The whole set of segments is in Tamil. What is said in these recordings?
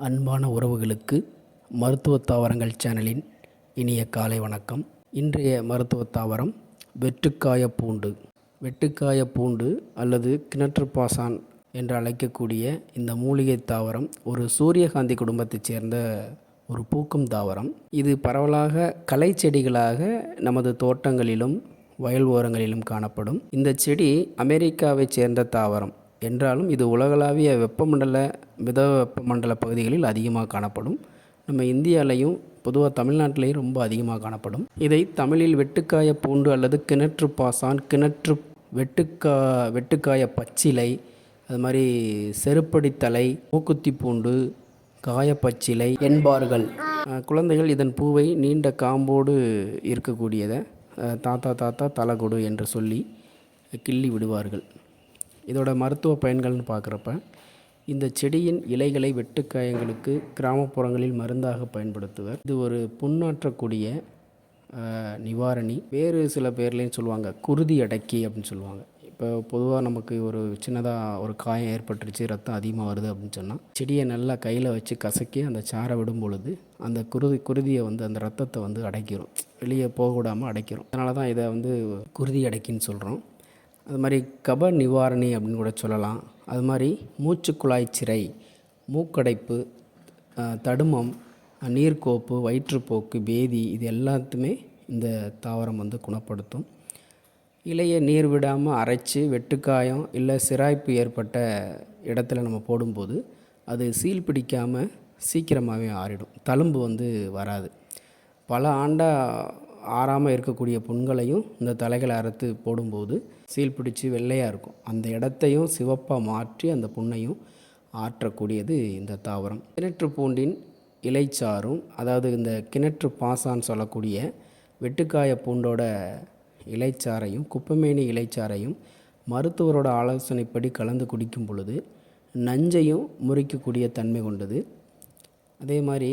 அன்பான உறவுகளுக்கு மருத்துவ தாவரங்கள் சேனலின் இனிய காலை வணக்கம். இன்றைய மருத்துவ தாவரம் வெட்டுக்காய பூண்டு. வெட்டுக்காய பூண்டு அல்லது கிணற்று பாசான் என்று அழைக்கக்கூடிய இந்த மூலிகை தாவரம் ஒரு சூரியகாந்தி குடும்பத்தைச் சேர்ந்த ஒரு பூக்கும் தாவரம். இது பரவலாக கலை செடிகளாக நமது தோட்டங்களிலும் வயல் ஓரங்களிலும் காணப்படும். இந்த செடி அமெரிக்காவைச் சேர்ந்த தாவரம். என்றாலும் இது உலகளாவிய வெப்பமண்டல மித வெப்பமண்டல பகுதிகளில் அதிகமாக காணப்படும். நம்ம இந்தியாலையும் பொதுவாக தமிழ்நாட்டிலையும் ரொம்ப அதிகமாக காணப்படும். இதை தமிழில் வெட்டுக்காய பூண்டு அல்லது கிணற்று பாசான் கிணற்று வெட்டுக்கா வெட்டுக்காய பச்சிலை அது மாதிரி செருப்படித்தலை மூக்குத்தி பூண்டு காயப்பச்சிலை என்பார்கள். குழந்தைகள் இதன் பூவை நீண்ட காம்போடு இருக்கக்கூடியதை தாத்தா தாத்தா தாத்தா தலகொடு என்று சொல்லி கிள்ளி விடுவார்கள். இதோட மருத்துவ பயன்கள்னு பார்க்குறப்ப இந்த செடியின் இலைகளை வெட்டுக்காயங்களுக்கு கிராமப்புறங்களில் மருந்தாக பயன்படுத்துவர். இது ஒரு புண்ணாற்றக்கூடிய நிவாரணி. வேறு சில பேர்லேயும் சொல்லுவாங்க குருதி அடக்கி அப்படின்னு சொல்லுவாங்க. இப்போ பொதுவாக நமக்கு ஒரு சின்னதாக ஒரு காயம் ஏற்பட்டுருச்சு ரத்தம் அதிகமாக வருது அப்படின்னு சொன்னால் செடியை நல்லா கையில் வச்சு கசக்கி அந்த சாரை விடும் பொழுது அந்த குருதி குருதியை வந்து அந்த ரத்தத்தை வந்து அடைக்கிறோம் வெளியே போக விடாமல் அடைக்கிறோம். அதனால தான் இதை வந்து குருதி அடைக்கின்னு சொல்கிறோம் அது மாதிரி கப நிவாரணி அப்படின்னு கூட சொல்லலாம். அது மாதிரி மூச்சுக்குழாய் சிறை மூக்கடைப்பு தடுமம் நீர்க்கோப்பு வயிற்றுப்போக்கு பேதி இது எல்லாத்துமே இந்த தாவரம் வந்து குணப்படுத்தும். இலையை நீர் விடாமல் அரைச்சி வெட்டுக்காயம் இல்லை சிராய்ப்பு ஏற்பட்ட இடத்துல நம்ம போடும்போது அது சீல் பிடிக்காமல் சீக்கிரமாகவே ஆறிடும். தழும்பு வந்து வராது. பல ஆண்டாக ஆறாமல் இருக்கக்கூடிய புண்களையும் இந்த தலைகளை அறுத்து போடும்போது சீல் பிடிச்சி வெள்ளையாக இருக்கும். அந்த இடத்தையும் சிவப்பாக மாற்றி அந்த புண்ணையும் ஆற்றக்கூடியது இந்த தாவரம். கிணற்று பூண்டின் இலைச்சாறும் அதாவது இந்த கிணற்று பாசான்னு சொல்லக்கூடிய வெட்டுக்காய பூண்டோட இலைச்சாரையும் குப்பைமேனி இலைச்சாரையும் மருத்துவரோட ஆலோசனைப்படி கலந்து குடிக்கும் பொழுது நஞ்சையும் முறிக்கக்கூடிய தன்மை கொண்டது. அதே மாதிரி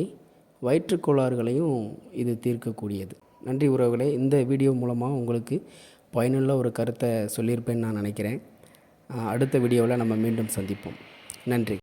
வயிற்றுக்கோளாறுகளையும் இது தீர்க்கக்கூடியது. நன்றி உறவுகளே. இந்த வீடியோ மூலமாக உங்களுக்கு பயனுள்ள ஒரு கருத்தை சொல்லியிருப்பேன்னு நான் நினைக்கிறேன். அடுத்த வீடியோவில் நம்ம மீண்டும் சந்திப்போம். நன்றி.